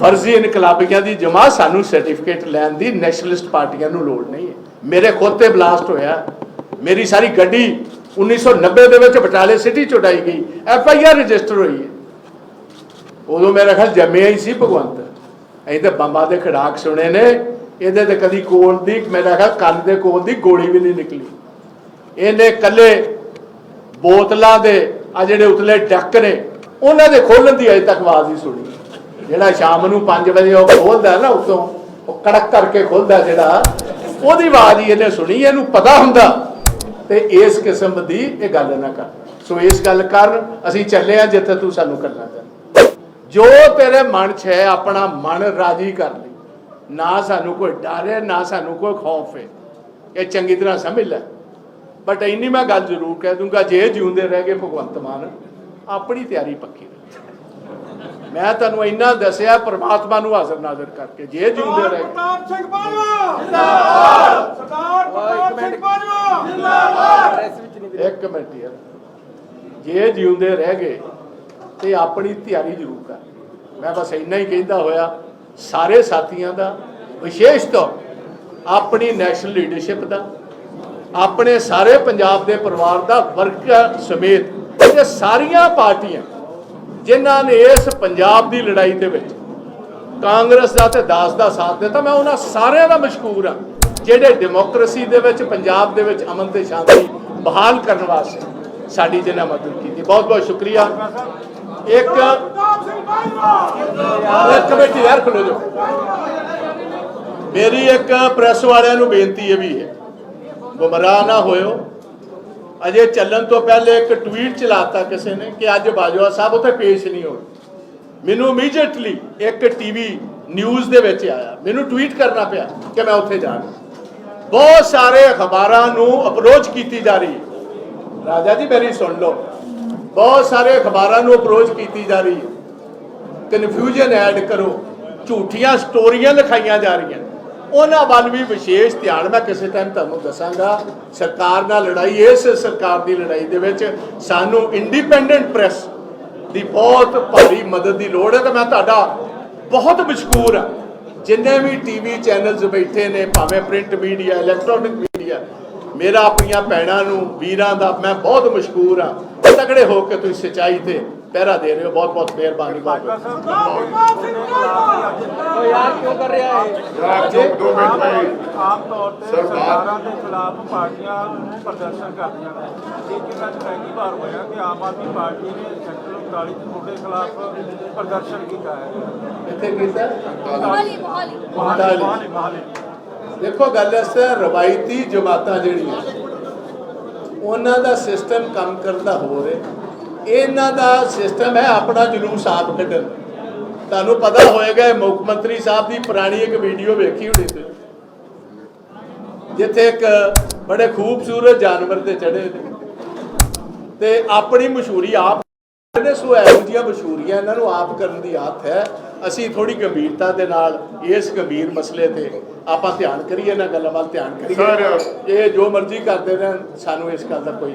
ਫਰਜ਼ੀ ਇਨਕਲਾਬੀਆਂ ਦੀ ਜਮਾ ਸਾਨੂੰ ਸਰਟੀਫਿਕੇਟ ਲੈਣ ਦੀ ਨੈਸ਼ਨਲਿਸਟ ਪਾਰਟੀਆਂ ਨੂੰ ਲੋੜ ਨਹੀਂ ਹੈ। ਮੇਰੇ ਖੁਦ ਤੇ ਬਲਾਸਟ ਹੋਇਆ। ਮੇਰੀ ਸਾਰੀ ਗੱਡੀ 1990 ਦੇ ਵਿੱਚ ਬਟਾਲੇ ਸਿਟੀ ਚ ਉਡਾਈ ਗਈ। ਐਫ ਆਈ ਆਰ ਰਜਿਸਟਰ ਹੋਈ ਹੈ। ਉਦੋਂ ਮੇਰਾ ਖਿਆਲ ਜੰਮਿਆ ਹੀ ਸੀ ਭਗਵੰਤ। ਅਸੀਂ ਤੇ ਬੰਬਾਂ ਦੇ ਖੜਾਕ ਸੁਣੇ ਨੇ। ਇਹਦੇ ਤੇ ਕਦੀ ਕੋਲ ਦੀ, ਮੇਰਾ ਖਿਆਲ ਕੰਨ ਦੇ ਕੋਲ ਦੀ ਗੋਲੀ ਵੀ ਨਹੀਂ ਨਿਕਲੀ। ਇਹਨੇ ਕੱਲੇ ਬੋਤਲਾਂ ਦੇ ਆ ਜਿਹੜੇ ਉਤਲੇ ਡੱਕ ਨੇ, ਉਹਨਾਂ ਦੇ ਖੋਲਣ ਦੀ ਅਜੇ ਤੱਕ ਆਵਾਜ਼ ਨਹੀਂ ਸੁਣੀ। ਜਿਹੜਾ ਸ਼ਾਮ ਨੂੰ 5 ਵਜੇ ਉਹ ਖੋਲਦਾ ਨਾ ਉਤੋਂ, ਉਹ ਕੜਕ ਕਰਕੇ ਖੋਲਦਾ ਜਿਹੜਾ, ਉਹਦੀ ਆਵਾਜ਼ ਹੀ ਇਹਨੇ ਸੁਣੀ, ਇਹਨੂੰ ਪਤਾ ਹੁੰਦਾ। ਤੇ ਇਸ ਕਿਸਮ ਦੀ ਇਹ ਗੱਲ ਨਾ ਕਰ। ਸੋ ਇਸ ਗੱਲ ਕਰ, ਅਸੀਂ ਚੱਲੇ ਆ ਜਿੱਥੇ ਤੂੰ ਸਾਨੂੰ ਕਰਨਾ ਚਾਹੁੰਦਾ ਜੋ ਤੇਰੇ ਮਨ 'ਚ ਹੈ, ਆਪਣਾ ਮਨ ਰਾਜੀ ਕਰ ਲਈ। ਨਾ ਸਾਨੂੰ ਕੋਈ ਡਰ ਹੈ, ਨਾ ਸਾਨੂੰ ਕੋਈ ਖੌਫ ਹੈ। ਇਹ ਚੰਗੀ ਤਰ੍ਹਾਂ ਸਮਝ ਲੈ। ਬਟ ਇੰਨੀ ਮੈਂ ਗੱਲ ਜ਼ਰੂਰ ਕਹਿ ਦੂੰਗਾ, ਜੇ ਜਿਉਂਦੇ ਰਹਿ ਗਏ ਭਗਵੰਤ ਮਾਨ, ਆਪਣੀ ਤਿਆਰੀ ਪੱਕੀ ਰੱਖ। ਮੈਂ ਤੁਹਾਨੂੰ ਇੰਨਾ ਦੱਸਿਆ ਪ੍ਰਮਾਤਮਾ ਨੂੰ ਹਾਜ਼ਰ ਨਾਜ਼ਰ ਕਰਕੇ ਜੇ ਜਿਉਂਦੇ ਰਹਿ। ਗਏ ਪ੍ਰਤਾਪ ਸਿੰਘ ਬਾਜਵਾ! ਜਿੰਦਾਬਾਦ! ਸਰਦਾਰ ਪ੍ਰਤਾਪ ਸਿੰਘ ਬਾਜਵਾ! ਜਿੰਦਾਬਾਦ! ਇੱਕ ਮਿੰਟ ਯਾਰ ਜੇ ਜਿਉਂਦੇ ਰਹਿ ਗਏ ਤੇ ਆਪਣੀ ਤਿਆਰੀ ਜ਼ਰੂਰ ਕਰ। ਮੈਂ ਬਸ ਇੰਨਾ ਹੀ ਕਹਿੰਦਾ ਹੋਇਆ ਸਾਰੇ ਸਾਥੀਆਂ ਦਾ ਵਿਸ਼ੇਸ਼ ਤੌਰ ਆਪਣੀ ਨੈਸ਼ਨਲ ਲੀਡਰਸ਼ਿਪ ਦਾ ਆਪਣੇ ਸਾਰੇ ਪੰਜਾਬ ਦੇ ਪਰਿਵਾਰ ਦਾ ਵਰਗ ਸਮੇਤ ਤੇ ਸਾਰੀਆਂ ਪਾਰਟੀਆਂ ਜਿਨ੍ਹਾਂ ਨੇ ਇਸ ਪੰਜਾਬ ਦੀ ਲੜਾਈ ਦੇ ਵਿੱਚ ਕਾਂਗਰਸ ਦਾ ਤੇ ਦਾਸ ਦਾ ਸਾਥ ਦਿੱਤਾ, ਮੈਂ ਉਹਨਾਂ ਸਾਰਿਆਂ ਦਾ ਮਸ਼ਕੂਰ ਹਾਂ, ਜਿਹੜੇ ਡੈਮੋਕ੍ਰੇਸੀ ਦੇ ਵਿੱਚ, ਪੰਜਾਬ ਦੇ ਵਿੱਚ ਅਮਨ ਤੇ ਸ਼ਾਂਤੀ ਬਹਾਲ ਕਰਨ ਵਾਸਤੇ ਸਾਡੀ ਜਿਨ੍ਹਾਂ ਮਦਦ ਕੀਤੀ। ਬਹੁਤ ਬਹੁਤ ਸ਼ੁਕਰੀਆ। ਇੱਕ ਇੱਕ ਮਿੰਟ ਯਾਰ, ਖਲੋ ਜਾਓ। ਮੇਰੀ ਇੱਕ ਪ੍ਰੈਸ ਵਾਲਿਆਂ ਨੂੰ ਬੇਨਤੀ ਇਹ ਵੀ ਹੈ, ਗੁੰਮਰਾਹ ਨਾ ਹੋਇਓ। ਅਜੇ ਚੱਲਣ ਤੋਂ ਪਹਿਲੇ ਇੱਕ ਟਵੀਟ ਚਲਾਤਾ ਕਿਸੇ ਨੇ ਕਿ ਅੱਜ ਬਾਜਵਾ ਸਾਹਿਬ ਉੱਥੇ ਪੇਸ਼ ਨਹੀਂ ਹੋਏ। ਮੈਨੂੰ ਇਮੀਡੀਏਟਲੀ ਇੱਕ ਟੀਵੀ ਨਿਊਜ਼ ਦੇ ਵਿੱਚ ਆਇਆ। ਮੈਨੂੰ ਟਵੀਟ ਕਰਨਾ ਪਿਆ ਕਿ ਮੈਂ ਉੱਥੇ ਜਾਣਾ ਬਹੁਤ ਸਾਰੇ ਅਖਬਾਰਾਂ ਨੂੰ ਅਪਰੋਚ ਕੀਤੀ ਜਾ ਰਹੀ। ਹੈ ਰਾਜਾ ਜੀ ਮੇਰੀ ਸੁਣ ਲਓ। ਬਹੁਤ ਸਾਰੇ ਅਖਬਾਰਾਂ ਨੂੰ ਅਪਰੋਚ ਕੀਤੀ ਜਾ ਰਹੀ। ਹੈ ਕਨਫਿਊਜ਼ਨ ਐਡ ਕਰੋ। ਝੂਠੀਆਂ ਸਟੋਰੀਆਂ ਲਿਖਾਈਆਂ ਜਾ ਰਹੀਆਂ। ਉਹਨਾਂ ਵੱਲ ਵੀ ਵਿਸ਼ੇਸ਼ ਧਿਆਨ ਮੈਂ ਕਿਸੇ ਟਾਈਮ ਤੁਹਾਨੂੰ ਦੱਸਾਂਗਾ। ਸਰਕਾਰ ਨਾਲ ਲੜਾਈ, ਇਸ ਸਰਕਾਰ ਦੀ ਲੜਾਈ ਦੇ ਵਿੱਚ ਸਾਨੂੰ ਇੰਡੀਪੈਂਡੈਂਟ ਪ੍ਰੈਸ ਦੀ ਬਹੁਤ ਭਾਰੀ ਮਦਦ ਦੀ ਲੋੜ ਹੈ ਤੇ ਮੈਂ ਤੁਹਾਡਾ ਬਹੁਤ ਮਸ਼ਕੂਰ ਹਾਂ। ਜਿੰਨੇ ਵੀ ਟੀਵੀ ਚੈਨਲਸ ਬੈਠੇ ਨੇ, ਭਾਵੇਂ ਪ੍ਰਿੰਟ ਮੀਡੀਆ ਇਲੈਕਟ੍ਰੋਨਿਕ ਮੀਡੀਆ ਮੇਰਾ ਆਪਣੀਆਂ ਭੈਣਾਂ ਨੂੰ, ਵੀਰਾਂ ਦਾ ਮੈਂ ਬਹੁਤ ਮਸ਼ਕੂਰ ਹਾਂ। ਤਗੜੇ ਹੋ ਕੇ ਤੁਸੀਂ ਸਚਾਈ ਤੇ ਪਹਿਰਾ ਦੇ ਰਹੇ ਹੋ। ਬਹੁਤ ਬਹੁਤ ਮਿਹਰਬਾਨੀ ਬਹੁਤ ਬਹੁਤ ਸਰਦਾਰ ਪ੍ਰਤਾਪ ਸਿੰਘ ਬਾਜਵਾ ਯਾਰ ਕਿਉਂ ਕਰ ਰਿਹਾ ਹੈ ਜੋ ਦੋ ਮਿੰਟ ਭਾਈ। ਆਮ ਤੌਰ ਤੇ ਸਰਕਾਰਾਂ ਦੇ ਖਿਲਾਫ ਪਾਰਟੀਆਂ ਪ੍ਰਦਰਸ਼ਨ ਕਰਦੀਆਂ ਨੇ। ਇਹ ਕਿੰਨਾ ਪਹਿਲੀ ਵਾਰ ਹੋਇਆ ਕਿ ਆਮ ਆਦਮੀ ਪਾਰਟੀ ਨੇ ਸੈਕਟਰ 39 ਚ ਤੁਹਾਡੇ ਖਿਲਾਫ ਪ੍ਰਦਰਸ਼ਨ ਕੀਤਾ ਹੈ। ਇੱਥੇ ਕੀਤਾ ਮੋਹਾਲੀ। ਮੋਹਾਲੀ। ਮੋਹਾਲੀ। ਮੋਹਾਲੀ। ਮੋਹਾਲੀ। ਦੇਖੋ ਗੱਲ ਇਸ ਰਵਾਇਤੀ ਜਮਾਤਾਂ ਜਿਹੜੀਆਂ ਉਹਨਾਂ ਦਾ ਸਿਸਟਮ ਕੰਮ ਕਰਦਾ ਹੋ ਰਿਹਾ। ਇਹਨਾਂ ਦਾ ਸਿਸਟਮ ਹੈ ਆਪਣਾ ਜਲੂਸ ਆਪ ਕੱਢਣ ਤੁਹਾਨੂੰ ਪਤਾ ਹੋਏਗਾ ਇਹ ਮੁੱਖ ਮੰਤਰੀ ਸਾਹਿਬ ਦੀ ਪੁਰਾਣੀ ਇੱਕ ਵੀਡੀਓ ਵੇਖੀ ਹੋਣੀ ਤੁਸੀਂ। ਜਿੱਥੇ ਇੱਕ ਬੜੇ ਖੂਬਸੂਰਤ ਜਾਨਵਰ ਤੇ ਚੜੇ ਨੇ। ਤੇ ਆਪਣੀ ਮਸ਼ਹੂਰੀ ਆਪ ਨੇ ਸੋ ਇਹੋ ਜਿਹੀਆਂ ਮਸ਼ਹੂਰੀਆਂ ਇਹਨਾਂ ਨੂੰ ਆਪ ਕਰਨ ਦੀ ਆਦਤ ਹੈ ਅਸੀਂ ਥੋੜੀ ਗੰਭੀਰਤਾ ਦੇ ਨਾਲ ਇਸ ਗੰਭੀਰ ਮਸਲੇ ਤੇ ਆਪਾਂ ਧਿਆਨ ਕਰੀਏ ਨਾ ਗੱਲਾਂ ਵੱਲ ਧਿਆਨ ਕਰੀਏ। ਇਹ ਜੋ ਮਰਜ਼ੀ ਕਰਦੇ ਰਹਿਣ ਸਾਨੂੰ ਇਸ ਗੱਲ ਦਾ ਕੋਈ